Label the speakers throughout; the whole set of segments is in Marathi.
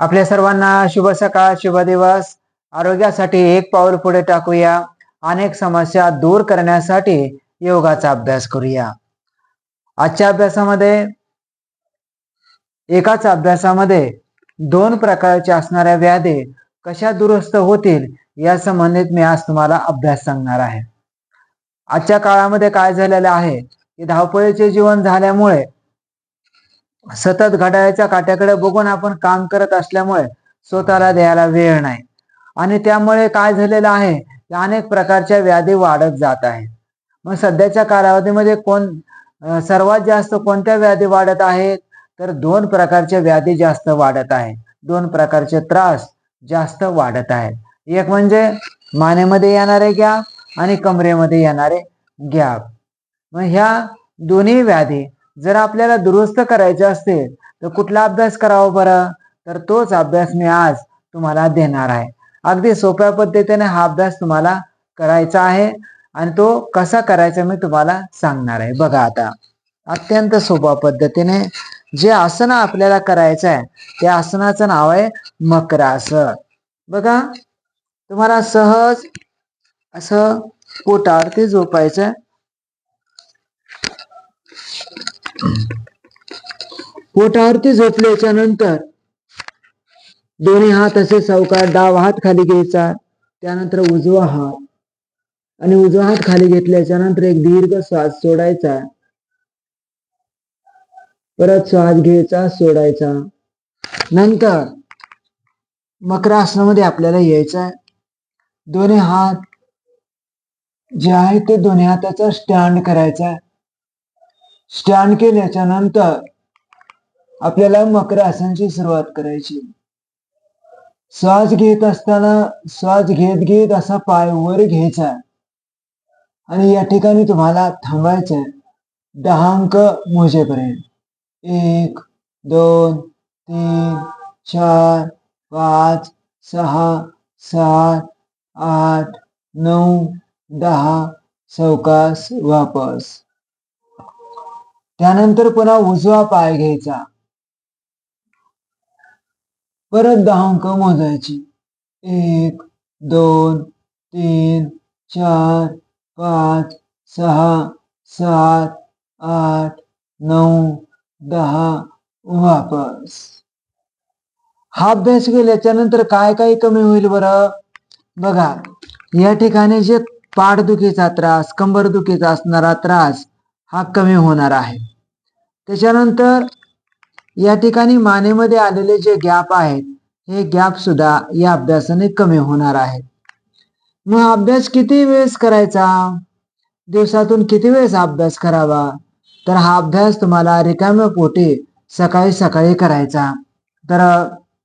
Speaker 1: आपल्या सर्वांना शुभ सकाळ शुभ दिवस. आरोग्यासाठी एक पाऊल पुढे टाकूया. अनेक समस्या दूर करण्यासाठी योगाचा अभ्यास करूया. आजच्या अभ्यासामध्ये एकाच अभ्यासामध्ये दोन प्रकारच्या असणाऱ्या व्याधी कशा दुरुस्त होतील या संबंधित मी आज तुम्हाला अभ्यास सांगणार आहे. आजच्या काळामध्ये काय झालेलं आहे? की धावपळीचे जीवन झाल्यामुळे सतत घड्याळ्याच्या काट्याकडे बघून आपण काम करत असल्यामुळे स्वतःला द्यायला वेळ नाही. आणि त्यामुळे काय झालेलं आहे? की अनेक प्रकारच्या व्याधी वाढत जात आहेत. मग सध्याच्या कालावधीमध्ये कोण सर्वात जास्त कोणत्या व्याधी वाढत आहेत? तर दोन प्रकारच्या व्याधी जास्त वाढत आहेत. दोन प्रकारचे त्रास जास्त वाढत आहेत. एक म्हणजे मानेमध्ये येणारे गॅप आणि कमरेमध्ये येणारे गॅप मग ह्या दोन्ही व्याधी जर आपल्याला दुरुस्त करायचे असतील तर कुठला अभ्यास करावा बरं? तर तोच अभ्यास मी आज तुम्हाला देणार आहे. अगदी सोप्या पद्धतीने हा अभ्यास तुम्हाला करायचा आहे आणि तो कसा करायचा मी तुम्हाला सांगणार आहे. बघा आता अत्यंत सोप्या पद्धतीने जे आसन आपल्याला करायचं आहे त्या आसनाचं नाव आहे मकरासन. बघा तुम्हाला सहज असं पोटावरती झोपायचं आहे. पोटावरती झोपल्याच्या नंतर दोन्ही हात असे सावकार डाव हात खाली घ्यायचा. त्यानंतर उजवा हात आणि उजवा हात खाली घेतल्याच्या नंतर एक दीर्घ श्वास सोडायचा. परत श्वास घ्यायचा सोडायचा. नंतर मकरासनामध्ये आपल्याला यायचं आहे. दोन्ही हात जे आहे ते दोन्ही हाताचा स्टँड करायचा स्टँड केल्याच्यानंतर आपल्याला मकर आसनची सुरुवात करायची. श्वास घेत असताना श्वास घेत घेत असा पाय वर घ्यायचा आणि या ठिकाणी तुम्हाला थांबायचं आहे दहा अंक मोजेपर्यंत. एक दोन तीन चार पाच सहा सात आठ नऊ दहा सवकास वापस. त्यानंतर पुन्हा उजवा पाय घ्यायचा. परत दहा अंक मोजायची. एक दोन तीन चार पाच सहा सात आठ नऊ दहा वापस. हा अभ्यास केल्याच्यानंतर काय काय कमी होईल बरं? बघा या ठिकाणी जे पाठदुखीचा त्रास कंबरदुखीचा असणारा त्रास हा कमी होणार आहे. त्याच्यानंतर या ठिकाणी मानेमध्ये आलेले जे गॅप आहेत हे गॅप सुद्धा या अभ्यासाने कमी होणार आहेत. मग अभ्यास किती वेळेस करायचा? दिवसातून किती वेळेस अभ्यास करावा? तर हा अभ्यास तुम्हाला रिकाम्या पोटी सकाळी सकाळी करायचा. तर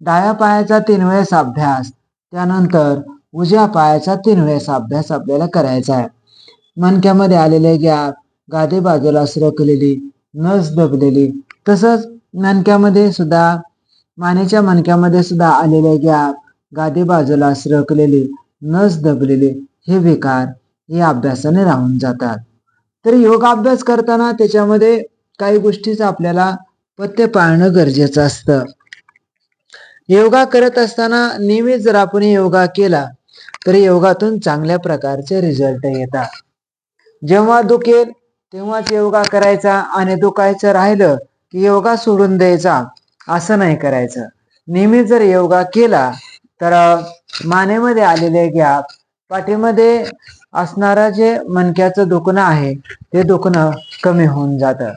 Speaker 1: डाव्या पायाचा तीन वेळेस अभ्यास त्यानंतर उजव्या पायाचा तीन वेळेस अभ्यास आपल्याला करायचा आहे. मणक्यामध्ये आलेले गॅप गादे बाजूला सरकलेली नस दबलेली तसंच मणक्यामध्ये सुद्धा मानेच्या मणक्यामध्ये सुद्धा आलेले गॅप गादे बाजूला सरकलेली नस दबलेली हे विकार या अभ्यासाने राहून जातात. तर योगाभ्यास करताना त्याच्यामध्ये काही गोष्टीच आपल्याला पथ्य पाळणं गरजेचं असतं. योगा करत असताना नेहमीच जर आपण योगा केला तर योगातून चांगल्या प्रकारचे रिझल्ट येतात. जेव्हा दुखेल तेव्हाच योगा करायचा आणि दुखायचं राहिलं की योगा सोडून द्यायचा. असं नाही करायचं. नेहमी जर योगा केला तर मानेमध्ये आलेले गॅप पाठीमध्ये असणारं जे मणक्याचं दुखणं आहे ते दुखणं कमी होऊन जातं.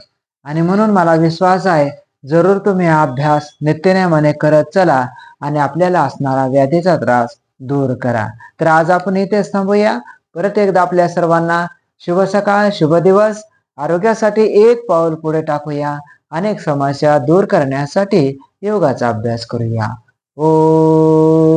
Speaker 1: आणि म्हणून मला विश्वास आहे जरूर तुम्ही हा अभ्यास नित्यनेमाने करत चला आणि आपल्याला असणारा व्याधीचा त्रास दूर करा. तर आज आपण इथेच थांबूया. परत एकदा आपल्या सर्वांना शुभ सकाळ शुभ दिवस. आरोग्यासाठी एक पाऊल पुढे टाकूया. अनेक समस्या दूर करण्यासाठी योगाचा अभ्यास करूया. ओ